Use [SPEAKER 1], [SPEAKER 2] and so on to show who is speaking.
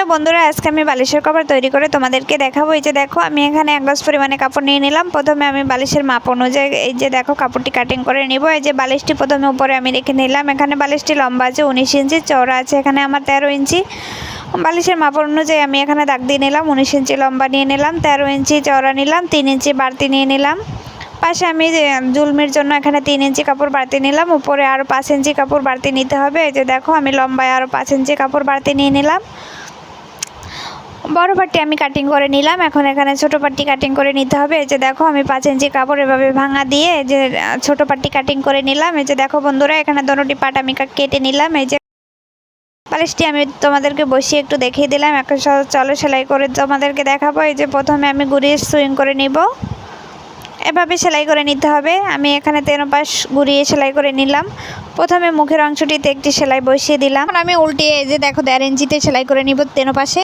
[SPEAKER 1] Hello বন্ধুরা, আজকে আমি বালিশের কভার তৈরি করে তোমাদেরকে দেখাবো। এই যে দেখো, আমি এখানে এক গ্লাস পরিমাণে কাপড় নিয়ে নিলাম। প্রথমে আমি বালিশের মাপ অনুযায়ী এই যে দেখো, কাপড়টি কাটিং করে নিব। এই যে বালিশটি প্রথমে উপরে আমি রেখে নিলাম। এখানে বালিশটি লম্বা আছে, উনিশ ইঞ্চি, চওড়া আছে এখানে আমার তেরো ইঞ্চি। বালিশের মাপ অনুযায়ী আমি এখানে দাগ দিয়ে নিলাম, উনিশ ইঞ্চি লম্বা নিয়ে নিলাম, তেরো ইঞ্চি চওড়া নিলাম, তিন ইঞ্চি বাড়তি নিয়ে নিলাম। পাশে আমি জুলমির জন্য এখানে তিন ইঞ্চি কাপড় বাড়তি নিলাম। উপরে আরও পাঁচ ইঞ্চি কাপড় বাড়তি নিতে হবে। এই যে দেখো, আমি লম্বায় আরও পাঁচ ইঞ্চি কাপড় বাড়তি নিয়ে নিলাম। বড় পাট্টি আমি কাটিং করে নিলাম। এখন এখানে ছোট পাটটি কাটিং করে নিতে হবে। এই যে দেখো, আমি পাঁচ ইঞ্চি কাপড় এভাবে ভাঙা দিয়ে যে ছোট পাট্টি কাটিং করে নিলাম। এই যে দেখো বন্ধুরা, এখানে দোনোটি পাট আমি কেটে নিলাম। এই যে বালিশটি আমি তোমাদেরকে বসিয়ে একটু দেখিয়ে দিলাম। এখন চলো সেলাই করে তোমাদেরকে দেখাবো। এই যে প্রথমে আমি ঘুরিয়ে সুইং করে নিব। এভাবে সেলাই করে নিতে হবে। আমি এখানে তেরো পাশ ঘুরিয়ে সেলাই করে নিলাম। প্রথমে মুখের অংশটিতে একটি সেলাই বসিয়ে দিলাম। আমি উল্টিয়ে এই যে দেখো দেড় ইঞ্চিতে সেলাই করে নিব তেরো পাশে।